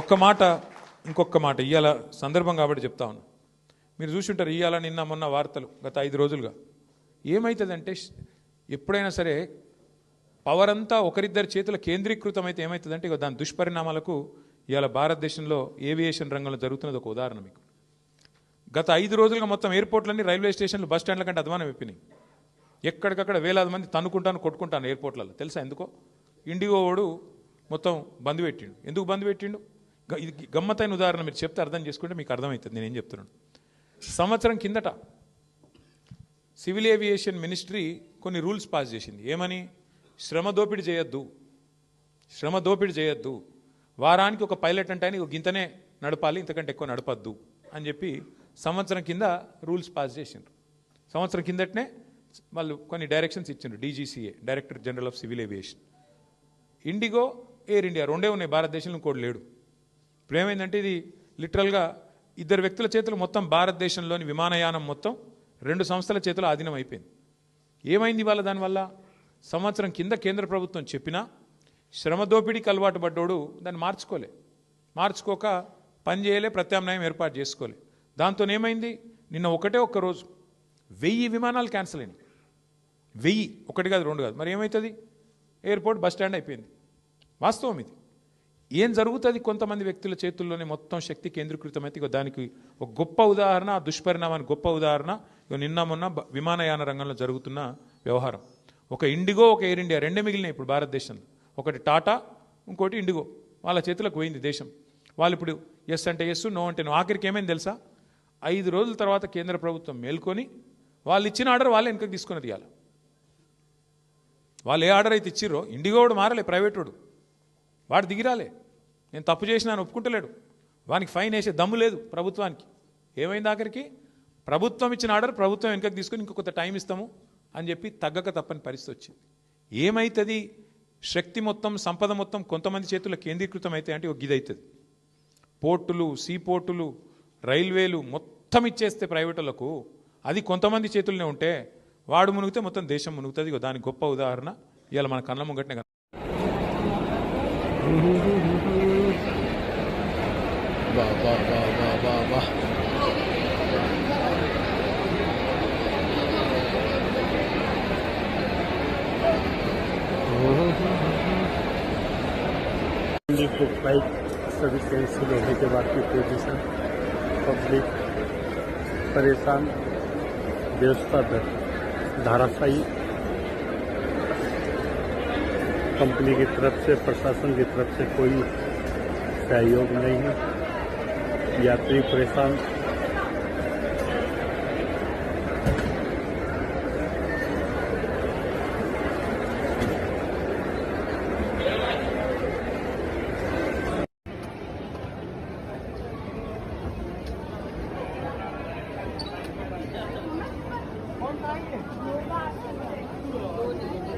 ఒక్క మాట ఇంకొక మాట ఇవాళ సందర్భం కాబట్టి చెప్తా ఉన్నా. మీరు చూసుంటారు ఇవాళ నిన్న మొన్న వార్తలు గత ఐదు రోజులుగా. ఏమవుతుందంటే ఎప్పుడైనా సరే పవర్ అంతా ఒకరిద్దరి చేతుల కేంద్రీకృతం అయితే ఏమవుతుందంటే ఇక దాని దుష్పరిణామాలకు ఇవాళ భారతదేశంలో ఏవియేషన్ రంగంలో జరుగుతున్నది ఒక ఉదాహరణ మీకు. గత ఐదు రోజులుగా మొత్తం ఎయిర్పోర్ట్లన్నీ రైల్వే స్టేషన్లు బస్ స్టాండ్ల కంటే అధ్వానం అయిపోయినాయి. ఎక్కడికక్కడ వేలాది మంది తన్నుకుంటాను కొట్టుకుంటాను ఎయిర్పోర్ట్లలో. తెలుసా ఎందుకో? ఇండిగో వాడు మొత్తం బంద్ పెట్టిండు. ఎందుకు బంద్ పెట్టిండు? ఇది గమ్మత్తైన ఉదాహరణ మీరు చెప్తే అర్థం చేసుకుంటే మీకు అర్థమవుతుంది. నేను ఏం చెప్తున్నాను? సంవత్సరం కిందట సివిల్ ఏవియేషన్ మినిస్ట్రీ కొన్ని రూల్స్ పాస్ చేసింది. ఏమని? శ్రమ దోపిడీ చేయొద్దు. శ్రమ దోపిడీ చేయొద్దు. వారానికి ఒక పైలట్ అంటే ఆయన గింతనే నడపాలి ఇంతకంటే ఎక్కువ నడపద్దు అని చెప్పి సంవత్సరం కింద రూల్స్ పాస్ చేసిండ్రు. సంవత్సరం కిందటనే వాళ్ళు కొన్ని డైరెక్షన్స్ ఇచ్చిండ్రు. DGCA director general of civil aviation IndiGo Air India రెండే ఉన్నాయి. భారతదేశంలో ఇంకోటి లేడు. ఇప్పుడు ఏమైందంటే ఇది లిటరల్గా ఇద్దరు వ్యక్తుల చేతులు మొత్తం భారతదేశంలోని విమానయానం మొత్తం రెండు సంస్థల చేతులు ఆధీనం అయిపోయింది. ఏమైంది ఇవాళ దానివల్ల? సంవత్సరం కింద కేంద్ర ప్రభుత్వం చెప్పినా శ్రమ దోపిడీకి అలవాటు పడ్డోడు దాన్ని మార్చుకోలే. మార్చుకోక పని చేయలే ప్రత్యామ్నాయం ఏర్పాటు చేసుకోలే. దాంతో ఏమైంది నిన్న ఒకటే ఒక్క రోజు వెయ్యి విమానాలు క్యాన్సిల్ అయినాయి. వెయ్యి ఒకటి కాదు రెండు కాదు. మరి ఏమవుతుంది ఎయిర్పోర్ట్ బస్ స్టాండ్ అయిపోయింది. వాస్తవం ఇది. ఏం జరుగుతుంది? కొంతమంది వ్యక్తుల చేతుల్లోనే మొత్తం శక్తి కేంద్రీకృతమైతే ఇగో దానికి ఒక గొప్ప ఉదాహరణ ఆ దుష్పరిణామానికి గొప్ప ఉదాహరణ నిన్న మొన్న విమానయాన రంగంలో జరుగుతున్న వ్యవహారం. ఒక ఇండిగో ఒక ఎయిర్ ఇండియా రెండే మిగిలినాయి ఇప్పుడు భారతదేశంలో. ఒకటి టాటా ఇంకోటి ఇండిగో. వాళ్ళ చేతులకు పోయింది దేశం. వాళ్ళు ఇప్పుడు ఎస్ అంటే ఎస్ నో అంటే నో. ఆఖరికి ఏమైంది తెలుసా? ఐదు రోజుల తర్వాత కేంద్ర ప్రభుత్వం మేల్కొని వాళ్ళు ఇచ్చిన ఆర్డర్ వాళ్ళే వెనకకి తీసుకున్నది ఇవాళ వాళ్ళు ఏ ఆర్డర్ అయితే ఇచ్చిర్రో ఇండిగో వాడు మారలే ప్రైవేట్ వాడు వాడు దిగిరాలే. నేను తప్పు చేసినా అని ఒప్పుకుంటలేడు. వానికి ఫైన్ వేసే దమ్ము లేదు ప్రభుత్వానికి. ఏమైంది ఆఖరికి? ప్రభుత్వం ఇచ్చిన ఆర్డర్ ప్రభుత్వం వెనుకకు తీసుకుని ఇంకొక టైం ఇస్తాము అని చెప్పి తగ్గక తప్పని పరిస్థితి వచ్చింది. ఏమైతుంది? శక్తి మొత్తం సంపద మొత్తం కొంతమంది చేతుల్లో కేంద్రీకృతం అయితే అంటే ఒక గిది పోర్టులు సీ పోర్టులు రైల్వేలు మొత్తం ఇచ్చేస్తే ప్రైవేటులకు అది కొంతమంది చేతుల్లోనే ఉంటే వాడు మునిగితే మొత్తం దేశం మునుగుతుంది ఇగో దానికి గొప్ప ఉదాహరణ ఇవాళ మన కళ్ళ ముంగట్నే కన- वाह वाह वाह वाह वाह वाह को फ्लाइट सर्विस कैंसिल होने के बाद की पोजीशन पब्लिक परेशान व्यवस्था दर धाराशायी कंपनी की तरफ़ से, प्रशासन की तरफ़ से कोई सहयोग नहीं है। यात्री परेशान 生日牛爸生日。